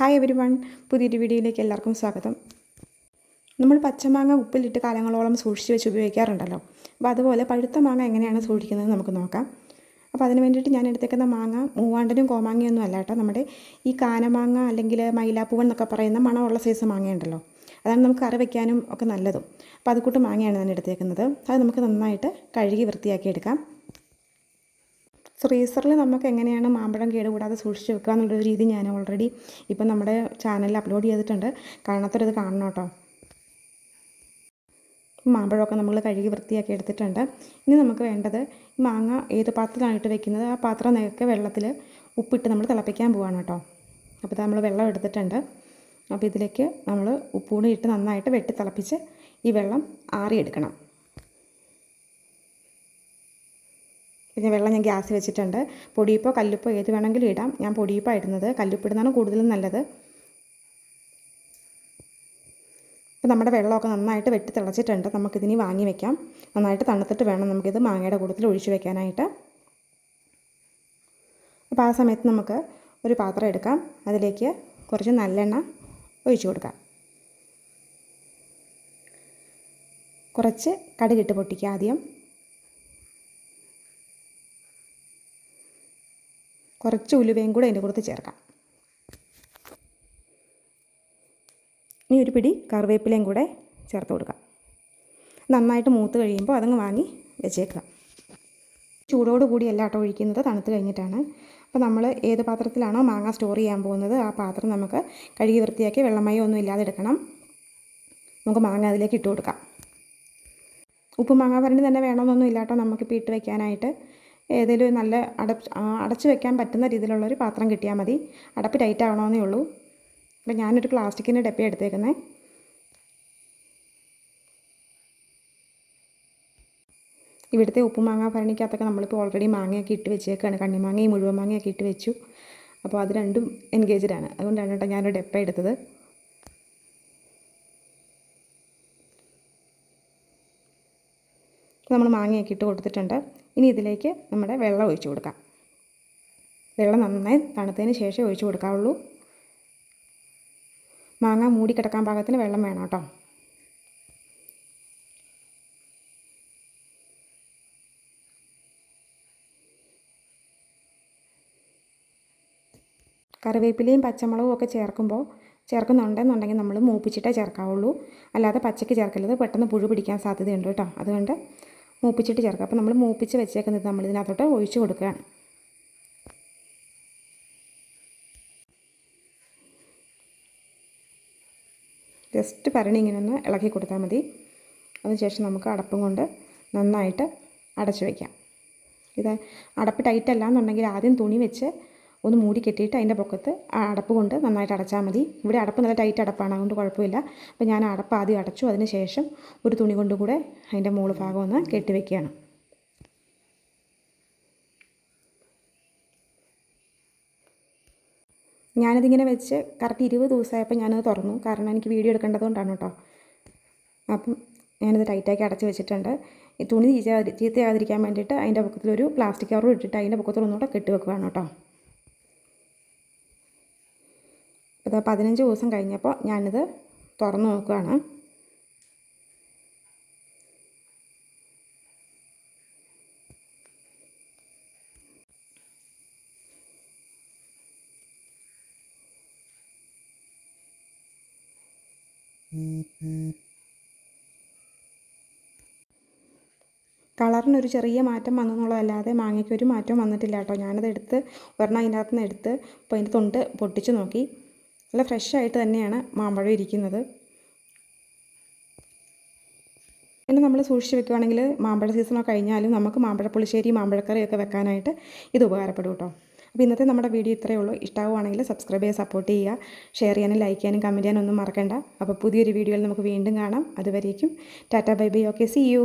Hi every one പുതിയൊരു വീഡിയോയിലേക്ക് എല്ലാവർക്കും സ്വാഗതം. നമ്മൾ പച്ചമാങ്ങ ഉപ്പിലിട്ട് കാലങ്ങളോളം സൂക്ഷിച്ച് വെച്ച് ഉപയോഗിക്കാറുണ്ടല്ലോ. അപ്പോൾ അതുപോലെ പഴുത്ത മാങ്ങ എങ്ങനെയാണ് സൂക്ഷിക്കുന്നത് നമുക്ക് നോക്കാം. അപ്പോൾ അതിന് വേണ്ടിയിട്ട് ഞാൻ എടുത്തേക്കുന്ന മാങ്ങ മൂവാണ്ടനും കോമാങ്ങയൊന്നും അല്ല കേട്ടോ. നമ്മുടെ ഈ കാനമാങ്ങ അല്ലെങ്കിൽ മൈലാപ്പൂവൻ എന്നൊക്കെ പറയുന്ന മണമുള്ള സൈസ് മാങ്ങയുണ്ടല്ലോ. അതാണ് നമുക്ക് കറി വയ്ക്കാനും ഒക്കെ നല്ലതും. അപ്പോൾ അതുകൂട്ട് മാങ്ങയാണ് ഞാൻ എടുത്തേക്കുന്നത്. അത് നമുക്ക് നന്നായിട്ട് കഴുകി വൃത്തിയാക്കി എടുക്കാം. ഫ്രീസറിൽ നമുക്ക് എങ്ങനെയാണ് മാമ്പഴം കേടുകൂടാതെ സൂക്ഷിച്ച് വെക്കുക എന്നുള്ളൊരു രീതി ഞാൻ ഓൾറെഡി ഇപ്പം നമ്മുടെ ചാനലിൽ അപ്ലോഡ് ചെയ്തിട്ടുണ്ട്. കാരണത്തൊരിത് കാണണം കേട്ടോ. മാമ്പഴമൊക്കെ നമ്മൾ കഴുകി വൃത്തിയാക്കി എടുത്തിട്ടുണ്ട്. ഇനി നമുക്ക് വേണ്ടത് മാങ്ങ ഏത് പാത്രത്തിലായിട്ട് വെക്കുന്നത്? ആ പാത്രം നിരക്കെ വെള്ളത്തിൽ ഉപ്പിട്ട് നമ്മൾ തിളപ്പിക്കാൻ പോവാണ് കേട്ടോ. അപ്പോൾ നമ്മൾ വെള്ളം എടുത്തിട്ടുണ്ട്. അപ്പോൾ ഇതിലേക്ക് നമ്മൾ ഉപ്പൂടി ഇട്ട് നന്നായിട്ട് വെട്ടി തിളപ്പിച്ച് ഈ വെള്ളം ആറിയെടുക്കണം. പിന്നെ വെള്ളം ഞാൻ ഗ്യാസ് വെച്ചിട്ടുണ്ട്. പൊടിയിപ്പോ കല്ലുപ്പോ ഏത് വേണമെങ്കിലും ഇടാം. ഞാൻ പൊടിയിപ്പോൾ ഇടുന്നത്. കല്ലുപ്പിടുന്നതാണ് കൂടുതലും നല്ലത്. അപ്പോൾ നമ്മുടെ വെള്ളമൊക്കെ നന്നായിട്ട് വെട്ടി തിളച്ചിട്ടുണ്ട്. നമുക്കിതിനി വാങ്ങി വെക്കാം. നന്നായിട്ട് തണുത്തിട്ട് വേണം നമുക്കിത് മാങ്ങയുടെ കൂട്ടത്തിൽ ഒഴിച്ചു വെക്കാനായിട്ട്. അപ്പോൾ ആ സമയത്ത് നമുക്ക് ഒരു പാത്രം എടുക്കാം. അതിലേക്ക് കുറച്ച് നല്ലെണ്ണ ഒഴിച്ചു കൊടുക്കാം. കുറച്ച് കടുകിട്ട് പൊട്ടിക്കുക ആദ്യം. കുറച്ച് ഉലുവയും കൂടെ അതിന്റെ കൂടെ ചേർക്കാം. ഇനി ഒരു പിടി കറിവേപ്പിലയും കൂടെ ചേർത്ത് കൊടുക്കാം. നന്നായിട്ട് മൂത്ത് കഴിയുമ്പോൾ അതങ്ങ് വാങ്ങി വെച്ചേക്കുക. ചൂടോട് കൂടി അല്ല കേട്ടോ ഒഴിക്കുന്നത് തണുത്ത് കഴിഞ്ഞിട്ടാണ്. അപ്പോൾ നമ്മൾ ഏത് പാത്രത്തിലാണോ മാങ്ങ സ്റ്റോർ ചെയ്യാൻ പോകുന്നത് ആ പാത്രം നമുക്ക് കഴുകി വൃത്തിയാക്കി വെള്ളമയോ ഒന്നും ഇല്ലാതെ എടുക്കണം. നമുക്ക് മാങ്ങ അതിലേക്ക് ഇട്ട് കൊടുക്കാം. ഉപ്പ് മാങ്ങ പറഞ്ഞ് തന്നെ വേണമെന്നൊന്നും ഇല്ല കേട്ടോ നമുക്കിപ്പോൾ ഇട്ട് വെക്കാനായിട്ട്. ഏതെങ്കിലും നല്ല അടച്ച് അടച്ചു വെക്കാൻ പറ്റുന്ന രീതിയിലുള്ളൊരു പാത്രം കിട്ടിയാൽ മതി. അടപ്പ് ടൈറ്റ് ആവണമെന്നേ ഉള്ളൂ. അപ്പം ഞാനൊരു പ്ലാസ്റ്റിക്കിന്റെ ഡപ്പി എടുത്തേക്കുന്നത് ഇവിടുത്തെ ഉപ്പുമാങ്ങ ഭരണിക്കകത്തൊക്കെ നമ്മളിപ്പോൾ ഓൾറെഡി മാങ്ങയൊക്കെ ഇട്ട് വെച്ചേക്കാണ്. കണ്ണിമാങ്ങയും മുഴുവൻ മാങ്ങയൊക്കെ ഇട്ട് വെച്ചു. അപ്പോൾ അത് രണ്ടും ആണ്. അതുകൊണ്ടാണ് കേട്ടോ ഞാനൊരു ഡപ്പ എടുത്തത്. നമ്മൾ മാങ്ങയൊക്കെ ഇട്ട് കൊടുത്തിട്ടുണ്ട്. ഇനി ഇതിലേക്ക് നമ്മുടെ വെള്ളം ഒഴിച്ചു കൊടുക്കാം. വെള്ളം നന്നായി തണുത്തതിന് ശേഷം ഒഴിച്ചു കൊടുക്കാവുള്ളൂ. മാങ്ങ മൂടി കിടക്കാൻ പാകത്തിന് വെള്ളം വേണം കേട്ടോ. കറിവേപ്പിലയും പച്ചമുളകും ഒക്കെ ചേർക്കുമ്പോൾ ചേർക്കുന്നുണ്ടെന്നുണ്ടെങ്കിൽ നമ്മൾ മൂപ്പിച്ചിട്ടേ ചേർക്കാവുള്ളൂ. അല്ലാതെ പച്ചയ്ക്ക് ചേർക്കരുത്. പെട്ടെന്ന് പുഴു പിടിക്കാൻ സാധ്യതയുണ്ട് കേട്ടോ. അതുകൊണ്ട് മൂപ്പിച്ചിട്ട് ചേർക്കുക. അപ്പോൾ നമ്മൾ മൂപ്പിച്ച് വെച്ചേക്കുന്നത് നമ്മൾ ഇതിനകത്തോട്ട് ഒഴിച്ചു കൊടുക്കുകയാണ്. ജസ്റ്റ് പരണി ഇങ്ങനെ ഒന്ന് ഇളക്കി കൊടുത്താൽ മതി. അതിനുശേഷം നമുക്ക് അടപ്പും കൊണ്ട് നന്നായിട്ട് അടച്ചു വയ്ക്കാം. ഇത് അടപ്പ് ടൈറ്റ് അല്ല എന്നുണ്ടെങ്കിൽ ആദ്യം തുണി വെച്ച് ഒന്ന് മൂടി കെട്ടിയിട്ട് അതിന്റെ പൊക്കത്ത് അടപ്പ് കൊണ്ട് നന്നായിട്ട് അടച്ചാൽ മതി. ഇവിടെ അടപ്പ് നല്ല ടൈറ്റ് അടപ്പാണ് അതുകൊണ്ട് കുഴപ്പമില്ല. അപ്പോൾ ഞാൻ അടപ്പ് ആദ്യം അടച്ചു. അതിന് ശേഷം ഒരു തുണി കൊണ്ട് കൂടെ അതിന്റെ മുകൾ ഭാഗം ഒന്ന് കെട്ടി വയ്ക്കുകയാണ് ഞാനതിങ്ങനെ വെച്ച് കറക്റ്റ് ഇരുപത് ദിവസമായപ്പോൾ ഞാനത് തുറന്നു. കാരണം എനിക്ക് വീഡിയോ എടുക്കേണ്ടതുകൊണ്ടാണ് കേട്ടോ. അപ്പം ഞാനത് ടൈറ്റാക്കി അടച്ച് വെച്ചിട്ടുണ്ട്. ഈ തുണി ചീത്തയാതിരിക്കാൻ വേണ്ടിയിട്ട് അതിന്റെ പൊക്കത്തിലൊരു പ്ലാസ്റ്റിക് കവറും ഇട്ടിട്ട് അതിന്റെ പൊക്കത്തിലൊന്നുകൂടെ കെട്ടി വെക്കുകയാണ് കേട്ടോ. ഇത് പതിനഞ്ച് ദിവസം കഴിഞ്ഞപ്പോൾ ഞാനിത് തുറന്ന് നോക്കുകയാണ്. കളറിനൊരു ചെറിയ മാറ്റം വന്നു എന്നുള്ളതല്ലാതെ മാങ്ങയ്ക്ക് ഒരു മാറ്റവും വന്നിട്ടില്ല കേട്ടോ. ഞാനത് എടുത്ത് ഒരെണ്ണം അതിന്റെ അകത്തുനിന്ന് എടുത്ത് അപ്പോൾ അതിന്റെ തൊണ്ട് പൊട്ടിച്ച് നോക്കി. നല്ല ഫ്രഷായിട്ട് തന്നെയാണ് മാമ്പഴം ഇരിക്കുന്നത്. പിന്നെ നമ്മൾ സൂക്ഷിച്ച് വെക്കുകയാണെങ്കിൽ മാമ്പഴ സീസണൊക്കെ കഴിഞ്ഞാലും നമുക്ക് മാമ്പഴ പുളിശ്ശേരി മാമ്പഴക്കറിയൊക്കെ വെക്കാനായിട്ട് ഇത് ഉപകാരപ്പെടും കേട്ടോ അപ്പോൾ ഇന്നത്തെ നമ്മുടെ വീഡിയോ ഇത്രയേ ഉള്ളൂ. ഇഷ്ടമാവുകയാണെങ്കിൽ സബ്സ്ക്രൈബ് ചെയ്യുക സപ്പോർട്ട് ചെയ്യുക ഷെയർ ചെയ്യാനും ലൈക്ക് ചെയ്യാനും കമന്റ് ചെയ്യാനൊന്നും മറക്കണ്ട. അപ്പോൾ പുതിയൊരു വീഡിയോയിൽ നമുക്ക് വീണ്ടും കാണാം. അതുവരേക്കും tata bye bye. Okay see you